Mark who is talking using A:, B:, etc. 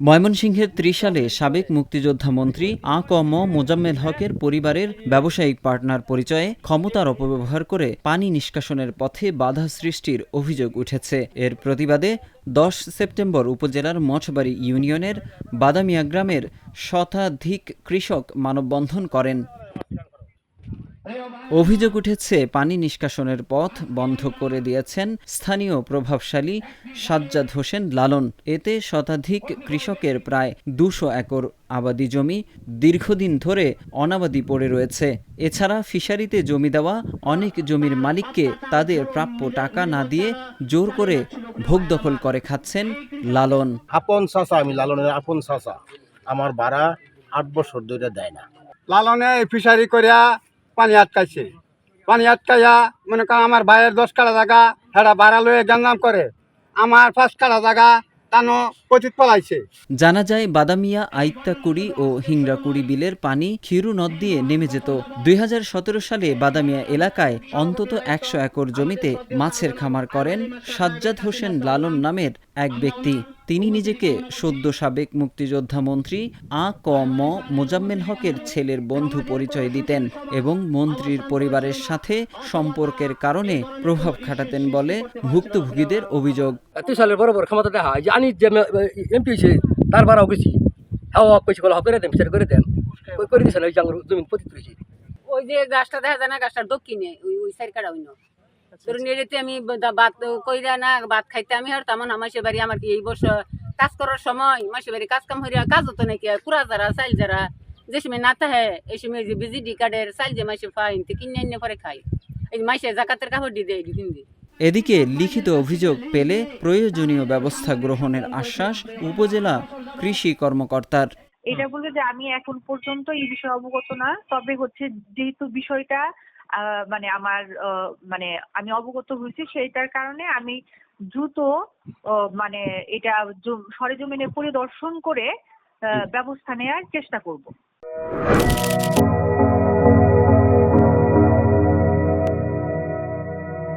A: ময়মনসিংহের ত্রিশালে সাবেক মুক্তিযোদ্ধা মন্ত্রী আ ক ম মোজাম্মেল হকের পরিবারের ব্যবসায়িক পার্টনার পরিচয়ে ক্ষমতার অপব্যবহার করে পানি নিষ্কাশনের পথে বাধা সৃষ্টির অভিযোগ উঠেছে। এর প্রতিবাদে দশ সেপ্টেম্বর উপজেলার মঠবাড়ি ইউনিয়নের বাদামিয়া গ্রামের শতাধিক কৃষক মানববন্ধন করেন। অভিযোগ উঠেছে পানি নিষ্কাশনের পথ বন্ধ করে দিয়েছেন স্থানীয় প্রভাবশালী সাজ্জাদ হোসেন লালন। এতে শতাধিক কৃষকের প্রায় দুশো একর আবাদি জমি দীর্ঘদিন ধরে অনাবাদি পড়ে রয়েছে। এছাড়া ফিশারিতে জমি দেওয়া অনেক জমির মালিককে তাদের প্রাপ্য টাকা না দিয়ে জোর করে ভোগ দখল করে খাচ্ছেন লালন।
B: আপন চাচা আমি লালনের আপন চাচা। আমার ভাড়া আট বছর ধরে দেয় না।
C: লালনে ফিশারি করিয়া পানি আটকাইছে। পানি আটকাইয়া মনে করেন আমার ভাইয়ের দশ কাটা জায়গা হেরা ভাড়া লয়ে গঞ্জাম করে। আমার পাঁচ কাটা জায়গা পলাইছে।
A: জানা যায়, বাদামিয়া, আইত্তাকুড়ি ও হিংরাকুড়ি বিলের পানি খিরু নদ দিয়ে নেমে যেত। দুই হাজার সতেরো সালে বাদামিয়া এলাকায় অন্তত একশো একর জমিতে মাছের খামার করেন সাজ্জাদ হোসেন লালন নামের এক ব্যক্তি। তিনি নিজেকে সদ্য সাবেক মুক্তিযোদ্ধা মন্ত্রী আ ক ম মোজাম্মেল হকের ছেলের বন্ধু পরিচয় দিতেন এবং মন্ত্রীর পরিবারের সাথে সম্পর্কের কারণে প্রভাব খাটাতেন বলে ভুক্তভোগীদের অভিযোগ।
D: তুই সালের বরাবর ক্ষমতা দেখা আনি যে এমপি হয়েছে তার বারাও গেছি। করে দেন বিচার করে দেন। ওই করে দিয়েছে না ওই জমিন পতিত
E: ওই যে গাছটা দেখা যায় না গাছটার দক্ষিণে ওই ওই সাইড কাটা ধরুন এড়িতে আমি ভাত কইরা না ভাত খাইতে আমি হরতাম বাড়ি আমার কি এই বছর কাজ করার সময় মাসের বাড়ি কাজ কাম হইয়া কাজ হতো নাকি? কুড়া যারা চাইল যারা যে সময় না থাকে এই সময় যে বিজিডি কার্ডের চাইল যে মাসে পাই কিনে এনে পরে খাই এই মাসে জাকাতের কাপড় দিয়ে দিয়ে
A: এদিকে লিখিত অভিযোগ পেলে প্রয়োজনীয় ব্যবস্থা গ্রহণের আশ্বাস উপজেলা কৃষি কর্মকর্তার।
F: এটা বলবে যে আমি এখন পর্যন্ত এই বিষয়ে অবগত না তবে হচ্ছে যেহেতু বিষয়টা আহ, মানে আমার মানে আমি অবগত হয়েছি সেইটার কারণে আমি দ্রুত মানে এটা সরেজমিনে পরিদর্শন করে আহ, ব্যবস্থা নেওয়ার চেষ্টা করব।